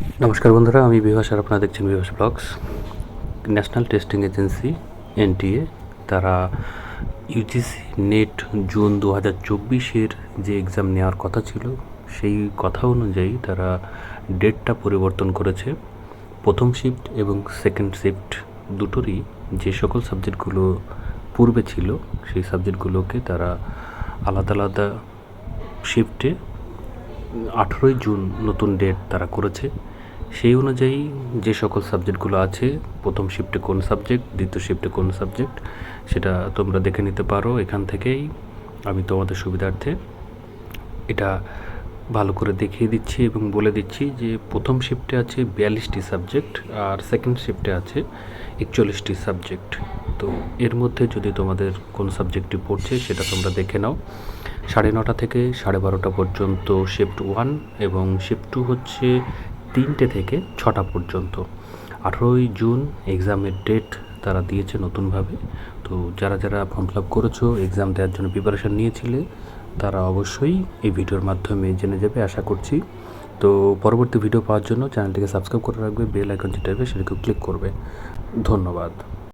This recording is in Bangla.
নমস্কার বন্ধুরা, আমি বিভাস আর আপনারা দেখছেন Bibhas blogs. National testing agency, NTA, তারা ইউজিসি, নেট জুন দু হাজার চব্বিশের যে এক্সাম নেওয়ার কথা ছিল, সেই কথা অনুযায়ী তারা ডেটটা পরিবর্তন করেছে। প্রথম শিফট এবং সেকেন্ড শিফট দুটোরই যে সকল সাবজেক্টগুলো পূর্বে ছিল, সেই সাবজেক্টগুলোকে তারা আলাদা আলাদা শিফটে আঠেরোই জুন নতুন ডেট তারা করেছে। সেই অনুযায়ী যে সকল সাবজেক্টগুলো আছে, প্রথম শিফটে কোন সাবজেক্ট দ্বিতীয় শিফটে কোন সাবজেক্ট সেটা তোমরা দেখে নিতে পারো এখান থেকেই। আমি তোমাদের সুবিধার্থে এটা ভালো করে দেখিয়ে দিচ্ছি এবং বলে দিচ্ছি যে প্রথম শিফটে আছে বিয়াল্লিশটি সাবজেক্ট আর সেকেন্ড শিফটে আছে একচল্লিশটি সাবজেক্ট তো এর মধ্যে যদি তোমাদের কোন সাবজেক্টটি পড়ছে, সেটা তোমরা দেখে নাও। সাড়ে নটা থেকে সাড়ে বারোটা পর্যন্ত শিফট ওয়ান এবং শিফট টু হচ্ছে তিনটে থেকে ছটা পর্যন্ত। আঠেরোই জুন এক্সামের ডেট তারা দিয়েছে নতুনভাবে। তো যারা যারা ফর্ম ফিল আপ করেছ এক্সাম দেওয়ার জন্য প্রিপারেশান নিয়েছিলে, তারা অবশ্যই এই ভিডিওর মাধ্যমে জেনে যাবে, আশা করছি। তো পরবর্তী ভিডিও পাওয়ার জন্য চ্যানেলটিকে সাবস্ক্রাইব করে রাখবে বেল আইকন যেটা সেটাকে ক্লিক করবে। ধন্যবাদ।